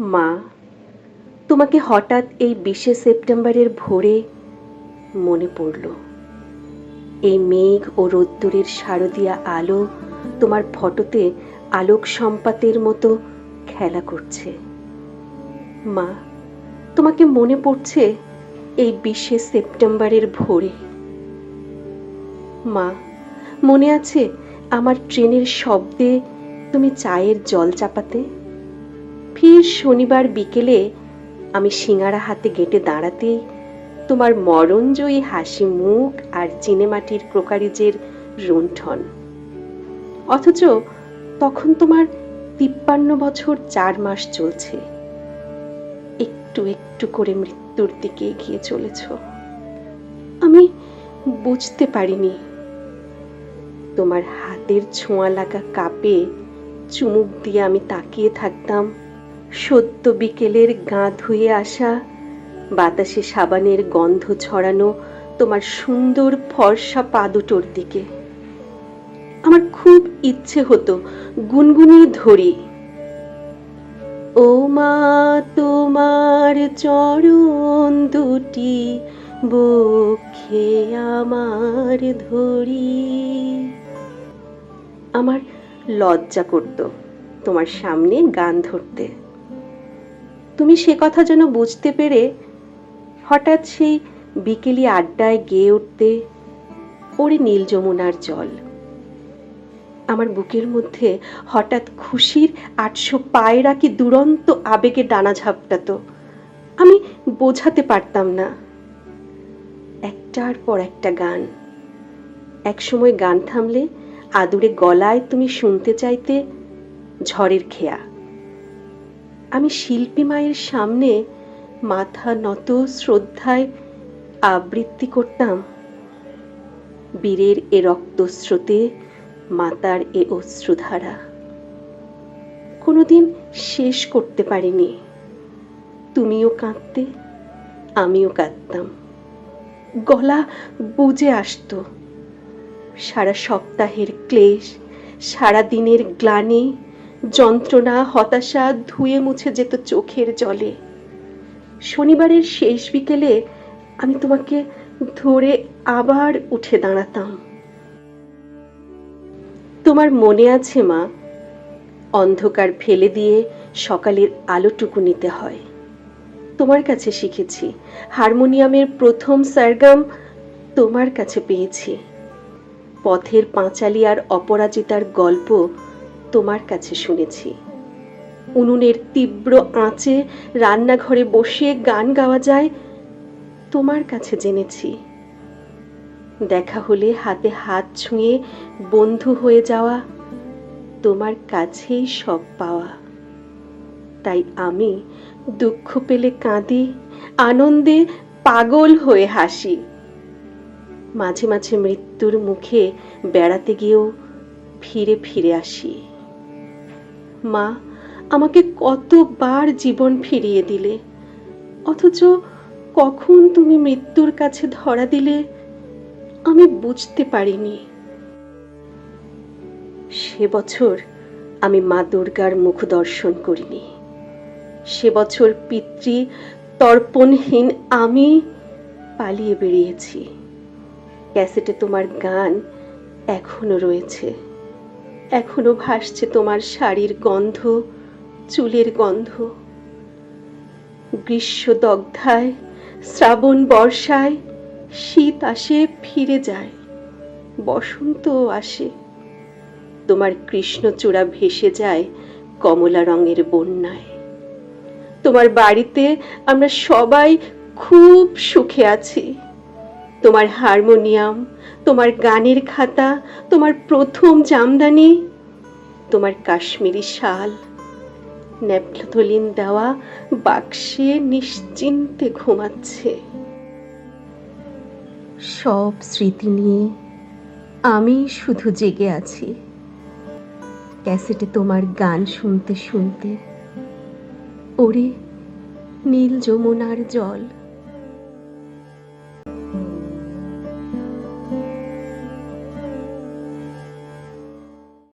মা, তোমাকে হঠাৎ এই বিশে সেপ্টেম্বরের ভোরে মনে পড়ল। এই মেঘ ও রোদ্দুরের শারদীয়া আলো তোমার ফটোতে আলোক সম্পাতের মতো খেলা করছে। মা, তোমাকে মনে পড়ছে এই বিশে সেপ্টেম্বরের ভোরে। মা, মনে আছে আমার ট্রেনের শব্দে তুমি চায়ের জল চাপাতে? ফির শনিবার বিকেলে আমি সিঙারা হাতে গেটে দাঁড়াতেই তোমার মরণজয়ী হাসি মুখ আর চিনেমাটির ক্রোকারিজের রুণ্ঠন অথচ তখন তোমার তিপ্পান্ন বছর চার মাস চলছে। একটু একটু করে মৃত্যুর দিকে এগিয়ে চলেছ। আমি বুঝতে পারিনি। তোমার হাতের ছোঁয়া লাগা কাপে চুমুক দিয়ে আমি তাকিয়ে থাকতাম। সদ্য বিকেলের গা ধুয়ে আসা, বাতাসে সাবানের গন্ধ ছড়ানো তোমার সুন্দর ফর্সা পা দুটোর দিকে। আমার খুব ইচ্ছে হতো গুনগুনিয়ে ধরি। ও মা, তোমার চরণ দুটি বক্ষে আমার ধরি। আমার লজ্জা করত তোমার সামনে গান ধরতে। তুমি সে কথা যেন বুঝতে পেরে হঠাৎ সেই বিকেলি আড্ডায় গেয়ে উঠতে ওরে নীল যমুনার জল। আমার বুকের মধ্যে হঠাৎ খুশির আটশো পায়রা কি দুরন্ত আবেগে ডানা ঝাপটাতো। আমি বোঝাতে পারতাম না। একটার পর একটা গান। একসময় গান থামলে আদুরে গলায় তুমি শুনতে চাইতে ঝড়ের খেয়া। আমি শিল্পী মায়ের সামনে মাথা নত শ্রদ্ধায় আবৃত্তি করতাম। বীরের এ রক্তস্রোতে মাতার এ অশ্রুধারা। কোনোদিন শেষ করতে পারিনি। তুমিও কাঁদতে, আমিও কাঁদতাম। গলা বুঝে আসতো। সারা সপ্তাহের ক্লেশ, সারা দিনের গ্লানি যন্ত্রণা, হতাশা ধুয়ে মুছে যেত চোখের জলে। শনিবারের শেষ বিকেলে আমি তোমাকে ধরে আবার উঠে দাঁড়াতাম। তোমার মনে আছে মা, অন্ধকার ফেলে দিয়ে সকালের আলোটুকু নিতে হয়। তোমার কাছে শিখেছি, হারমোনিয়ামের প্রথম সারগাম তোমার কাছে পেয়েছি। পথের পাঁচালি আর অপরাজিতার গল্প তোমার কাছে শুনেছি। উনুনের তীব্র আঁচে রান্নাঘরে বসে গান গাওয়া যায়, তোমার কাছে জেনেছি। দেখা হলে হাতে হাত ছুঁয়ে বন্ধু হয়ে যাওয়া, তোমার কাছেই সব পাওয়া। তাই আমি দুঃখ পেলে কাঁদি, আনন্দে পাগল হয়ে হাসি। মাঝে মাঝে মৃত্যুর মুখে বেড়াতে গিয়েও ফিরে ফিরে আসি। মা, আমাকে কতবার জীবন ফিরিয়ে দিলে। অথচ কখন তুমি মৃত্যুর কাছে ধরা দিলে, আমি বুঝতে পারিনি। সে বছর আমি মা দুর্গার মুখ দর্শন করিনি। সে বছর পিতৃ তর্পণহীন আমি পালিয়ে বেরিয়েছি। ক্যাসেটে তোমার গান এখনও রয়েছে। এখনও ভাসছে তোমার শাড়ির গন্ধ, চুলের গন্ধ। গ্রীষ্ম দগ্ধায় শ্রাবণ বর্ষায়, শীত আসে, ফিরে যায়, বসন্ত আসে। তোমার কৃষ্ণচূড়া ভেসে যায় কমলা রঙের বন্যায়। তোমার বাড়িতে আমরা সবাই খুব সুখে আছি। তোমার হারমোনিয়াম তোমার গানের খাতা, তোমার প্রথম জামদানি, তোমার কাশ্মীরি শাল ন্যাপথলিন দেওয়া বাক্সে নিশ্চিন্তে ঘুমাচ্ছে। সব স্মৃতি নিয়ে আমি শুধু জেগে আছি। ক্যাসেটে তোমার গান শুনতে শুনতে, ওরে নীল যমুনার জল।